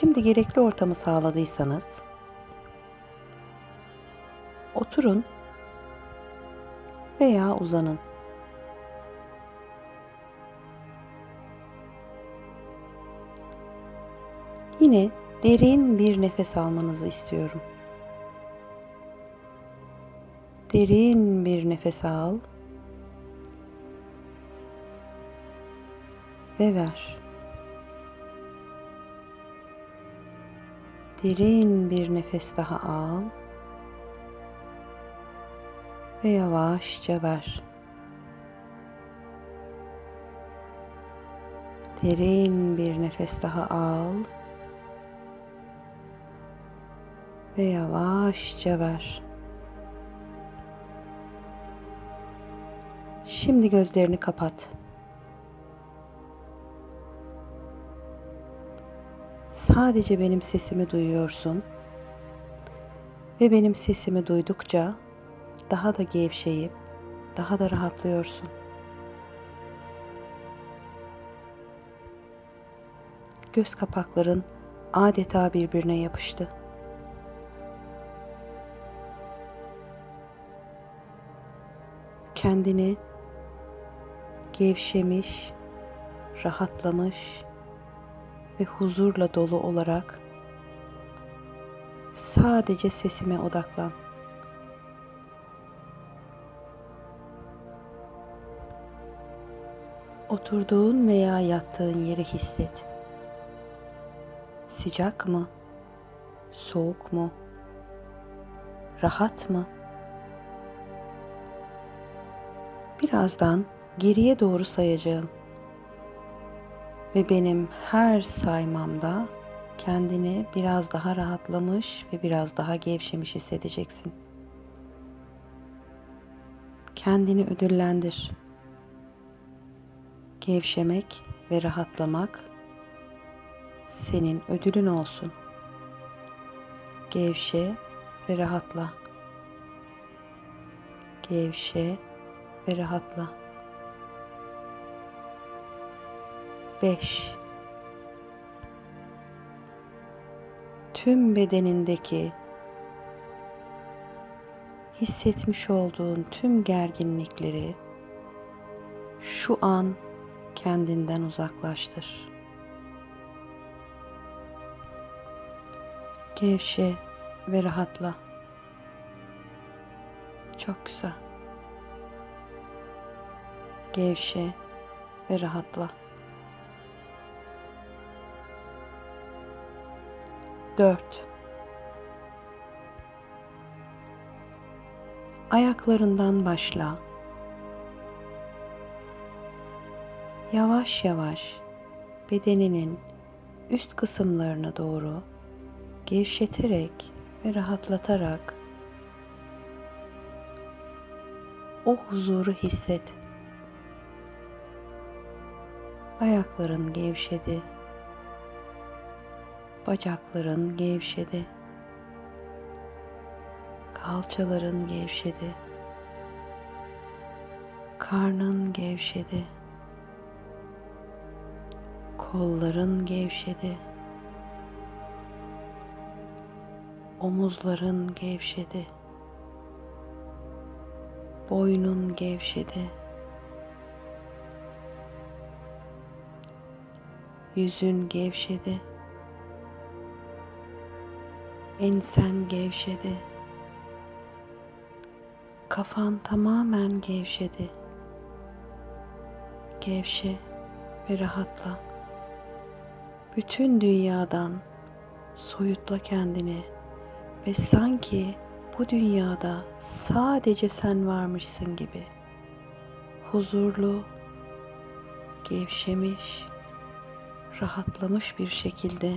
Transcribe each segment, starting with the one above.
Şimdi gerekli ortamı sağladıysanız oturun veya uzanın. Yine derin bir nefes almanızı istiyorum. Derin bir nefes al ve ver. Derin bir nefes daha al ve yavaşça ver. Derin bir nefes daha al ve yavaşça ver. Şimdi gözlerini kapat. Sadece benim sesimi duyuyorsun ve benim sesimi duydukça daha da gevşeyip daha da rahatlıyorsun. Göz kapakların adeta birbirine yapıştı. Kendini gevşemiş, rahatlamış ve huzurla dolu olarak sadece sesime odaklan. Oturduğun veya yattığın yeri hisset. Sıcak mı? Soğuk mu? Rahat mı? Birazdan geriye doğru sayacağım. Ve benim her saymamda kendini biraz daha rahatlamış ve biraz daha gevşemiş hissedeceksin. Kendini ödüllendir. Gevşemek ve rahatlamak senin ödülün olsun. Gevşe ve rahatla. Gevşe ve rahatla. 5 Tüm bedenindeki hissetmiş olduğun tüm gerginlikleri şu an kendinden uzaklaştır. Gevşe ve rahatla. Çok güzel. Gevşe ve rahatla. 4 Ayaklarından başla. Yavaş yavaş bedeninin üst kısımlarına doğru gevşeterek ve rahatlatarak o huzuru hisset. Ayakların gevşedi. Bacakların gevşedi. Kalçaların gevşedi. Karnın gevşedi. Kolların gevşedi. Omuzların gevşedi. Boynun gevşedi. Yüzün gevşedi. Ensen gevşedi. Kafan tamamen gevşedi. Gevşe ve rahatla. Bütün dünyadan soyutla kendini ve sanki bu dünyada sadece sen varmışsın gibi huzurlu, gevşemiş, rahatlamış bir şekilde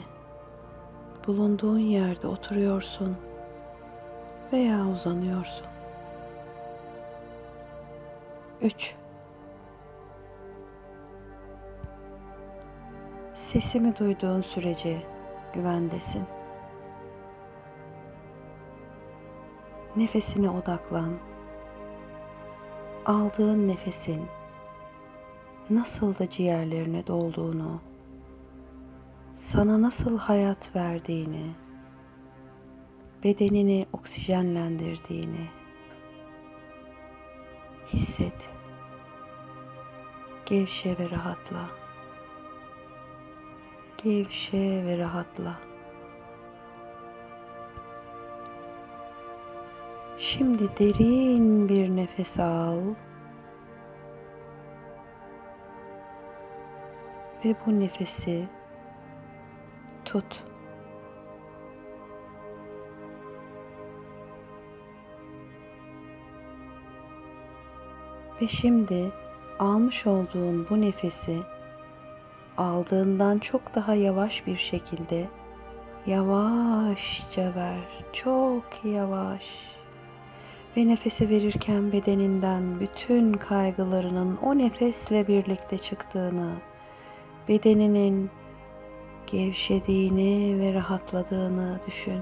bulunduğun yerde oturuyorsun veya uzanıyorsun. 3 Sesimi duyduğun sürece güvendesin. Nefesine odaklan. Aldığın nefesin nasıl da ciğerlerine dolduğunu, sana nasıl hayat verdiğini, bedenini oksijenlendirdiğini hisset. Gevşe ve rahatla. Gevşe ve rahatla. Şimdi derin bir nefes al. Ve bu nefesi tut. Ve şimdi almış olduğun bu nefesi aldığından çok daha yavaş bir şekilde yavaşça ver. Çok yavaş. Ve nefesi verirken bedeninden bütün kaygılarının o nefesle birlikte çıktığını, bedeninin gevşediğini ve rahatladığını düşün.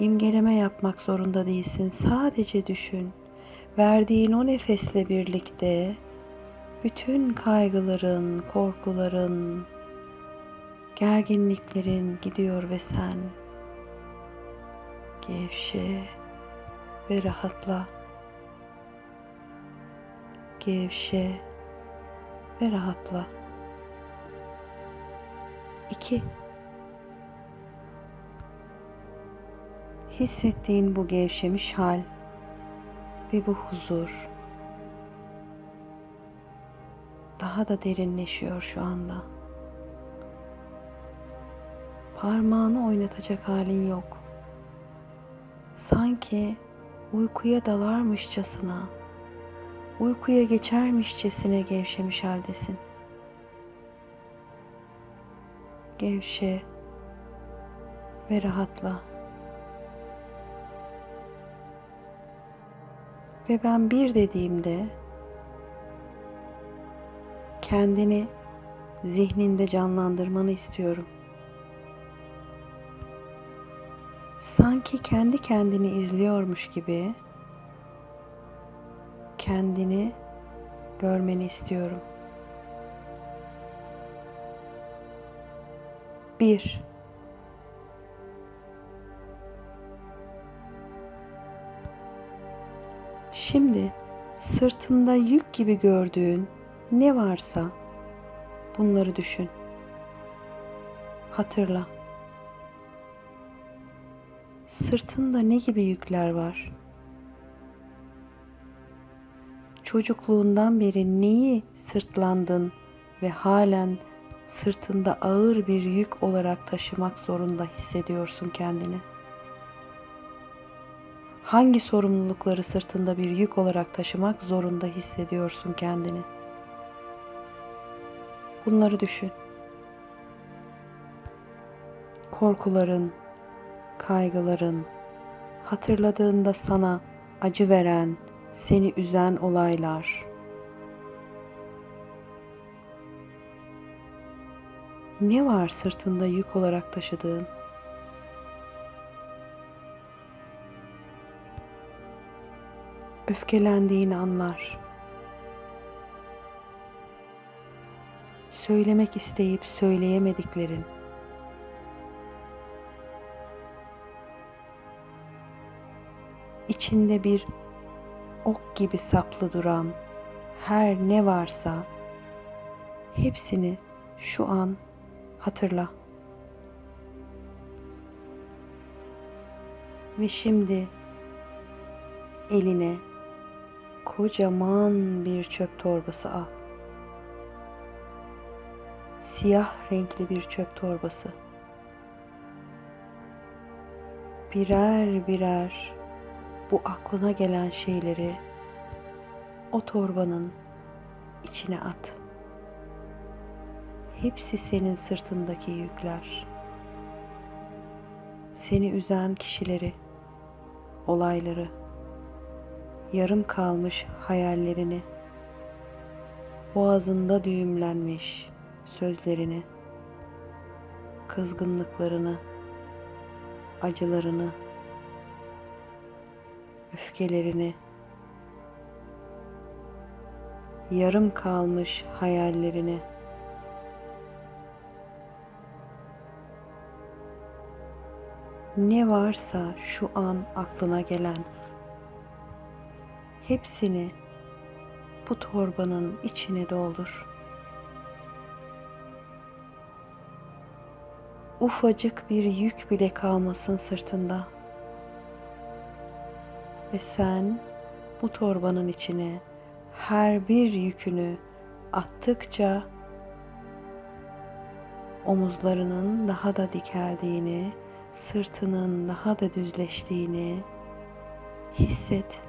İmgeleme yapmak zorunda değilsin. Sadece düşün. Verdiğin o nefesle birlikte bütün kaygıların, korkuların, gerginliklerin gidiyor ve sen gevşe ve rahatla. Gevşe ve rahatla. 2 Hissettiğin bu gevşemiş hal ve bu huzur daha da derinleşiyor şu anda. Parmağını oynatacak halin yok. Sanki uykuya dalarmışçasına, uykuya geçermişçesine gevşemiş haldesin. Gevşe ve rahatla. Ve ben bir dediğimde kendini zihninde canlandırmanı istiyorum. Sanki kendi kendini izliyormuş gibi kendini görmeni istiyorum. Bir. Şimdi sırtında yük gibi gördüğün ne varsa bunları düşün. Hatırla. Sırtında ne gibi yükler var? Çocukluğundan beri neyi sırtlandın ve halen sırtında ağır bir yük olarak taşımak zorunda hissediyorsun kendini? Hangi sorumlulukları sırtında bir yük olarak taşımak zorunda hissediyorsun kendini? Bunları düşün. Korkuların, kaygıların, hatırladığında sana acı veren, seni üzen olaylar. Ne var sırtında yük olarak taşıdığın? Öfkelendiğin anlar. Söylemek isteyip söyleyemediklerin. içinde bir ok gibi saplı duran her ne varsa hepsini şu an hatırla. Ve şimdi eline kocaman bir çöp torbası al. Siyah renkli bir çöp torbası. Birer birer bu aklına gelen şeyleri o torbanın içine at. Hepsi senin sırtındaki yükler. Seni üzen kişileri, olayları, yarım kalmış hayallerini, boğazında düğümlenmiş sözlerini, kızgınlıklarını, acılarını, öfkelerini, yarım kalmış hayallerini, ne varsa şu an aklına gelen hepsini bu torbanın içine doldur. Ufacık bir yük bile kalmasın sırtında. Ve sen bu torbanın içine her bir yükünü attıkça omuzlarının daha da dikeldiğini, sırtının daha da düzleştiğini hisset.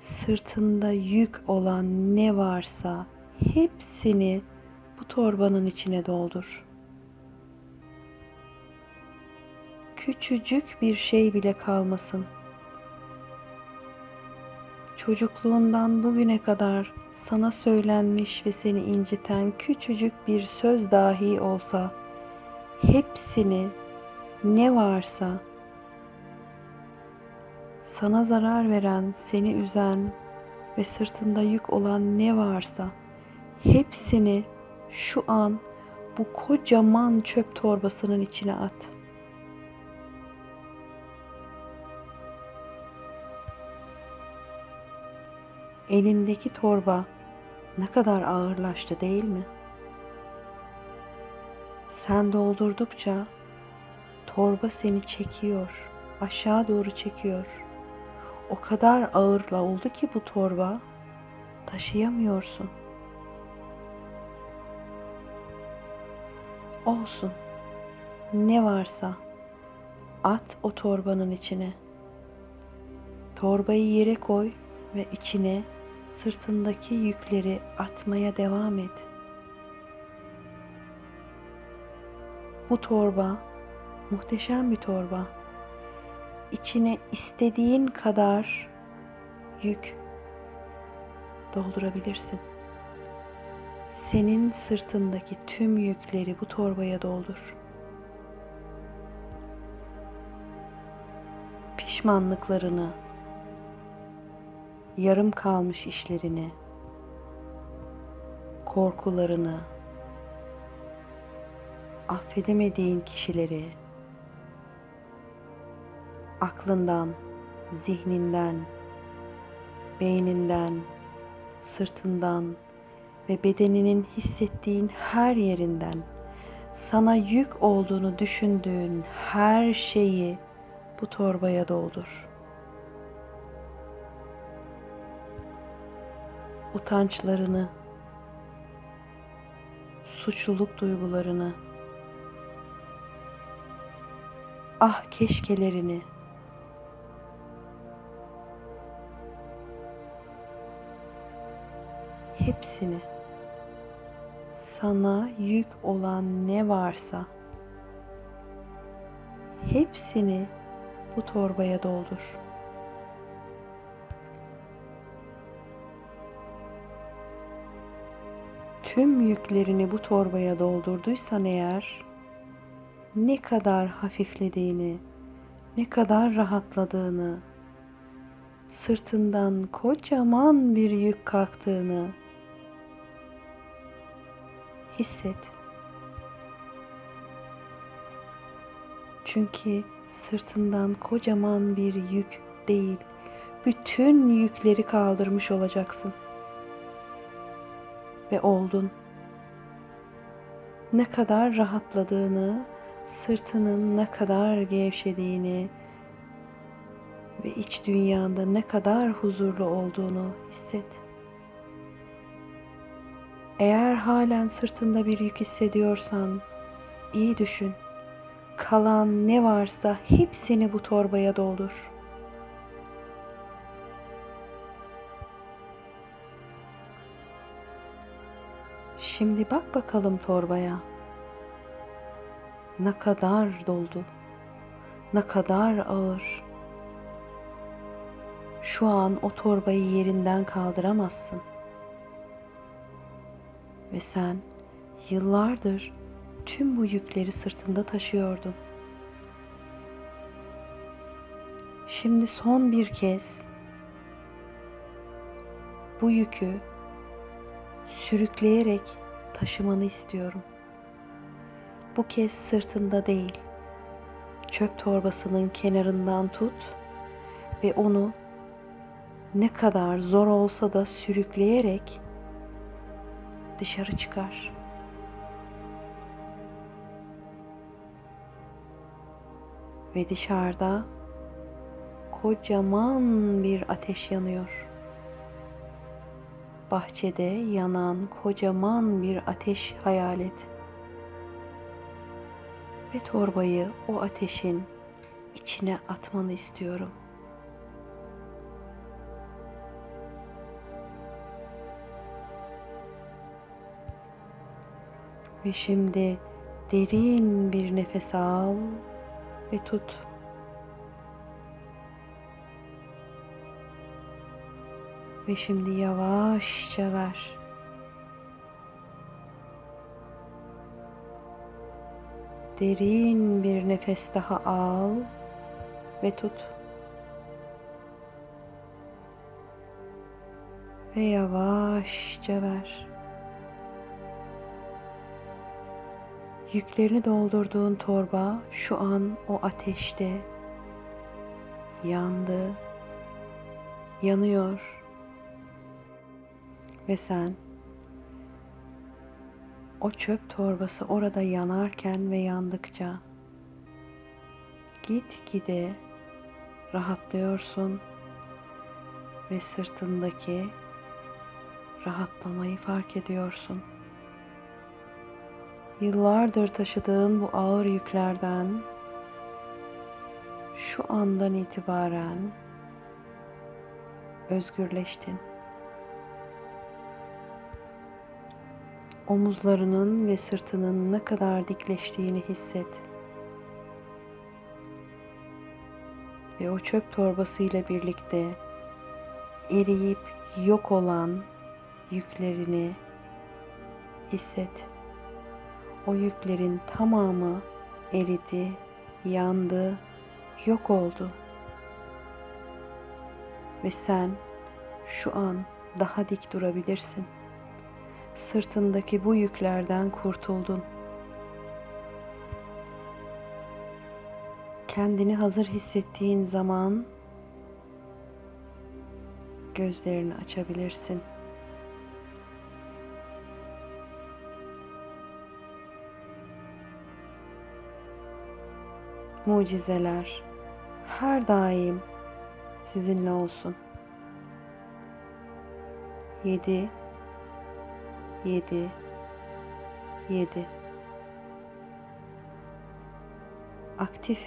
Sırtında yük olan ne varsa hepsini bu torbanın içine doldur. Küçücük bir şey bile kalmasın. Çocukluğundan bugüne kadar sana söylenmiş ve seni inciten küçücük bir söz dahi olsa hepsini ne varsa sana zarar veren, seni üzen ve sırtında yük olan ne varsa hepsini şu an bu kocaman çöp torbasının içine at. Elindeki torba ne kadar ağırlaştı değil mi? Sen doldurdukça torba seni çekiyor, aşağı doğru çekiyor. O kadar ağırla oldu ki bu torba taşıyamıyorsun. Olsun. Ne varsa at o torbanın içine. Torbayı yere koy ve içine sırtındaki yükleri atmaya devam et. Bu torba muhteşem bir torba. İçine istediğin kadar yük doldurabilirsin. Senin sırtındaki tüm yükleri bu torbaya doldur. Pişmanlıklarını, yarım kalmış işlerini, korkularını, affedemediğin kişileri aklından, zihninden, beyninden, sırtından ve bedeninin hissettiğin her yerinden sana yük olduğunu düşündüğün her şeyi bu torbaya doldur. Utançlarını, suçluluk duygularını, ah keşkelerini, hepsini sana yük olan ne varsa hepsini bu torbaya doldur. Tüm yüklerini bu torbaya doldurduysan eğer ne kadar hafiflediğini, ne kadar rahatladığını, sırtından kocaman bir yük kalktığını hisset. Çünkü sırtından kocaman bir yük değil, bütün yükleri kaldırmış olacaksın. Ve oldun. Ne kadar rahatladığını, sırtının ne kadar gevşediğini ve iç dünyanda ne kadar huzurlu olduğunu hisset. Eğer halen sırtında bir yük hissediyorsan iyi düşün. Kalan ne varsa hepsini bu torbaya doldur. Şimdi bak bakalım torbaya. Ne kadar doldu. Ne kadar ağır. Şu an o torbayı yerinden kaldıramazsın. Ve sen yıllardır tüm bu yükleri sırtında taşıyordun. Şimdi son bir kez bu yükü sürükleyerek taşımanı istiyorum. bu kez sırtında değil, çöp torbasının kenarından tut ve onu ne kadar zor olsa da sürükleyerek dışarı çıkar. Ve dışarıda kocaman bir ateş yanıyor. Bahçede yanan kocaman bir ateş hayal et. Ve torbayı o ateşin içine atmanı istiyorum. Ve şimdi derin bir nefes al ve tut. Ve şimdi yavaşça ver. Derin bir nefes daha al ve tut. Ve yavaşça ver. Yüklerini doldurduğun torba şu an o ateşte yandı, yanıyor ve sen o çöp torbası orada yanarken ve yandıkça git gide rahatlıyorsun ve sırtındaki rahatlamayı fark ediyorsun. Yıllardır taşıdığın bu ağır yüklerden şu andan itibaren özgürleştin. Omuzlarının ve sırtının ne kadar dikleştiğini hisset. Ve o çöp torbasıyla birlikte eriyip yok olan yüklerini hisset. O yüklerin tamamı eridi, yandı, yok oldu. Ve sen şu an daha dik durabilirsin. Sırtındaki bu yüklerden kurtuldun. Kendini hazır hissettiğin zaman gözlerini açabilirsin. mucizeler her daim sizinle olsun. 7 7 7 Aktif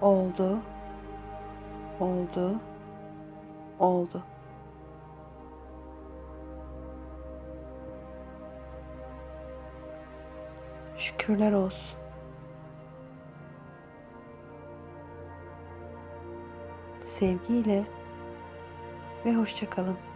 oldu oldu oldu. Şükürler olsun. sevgiyle ve hoşçakalın.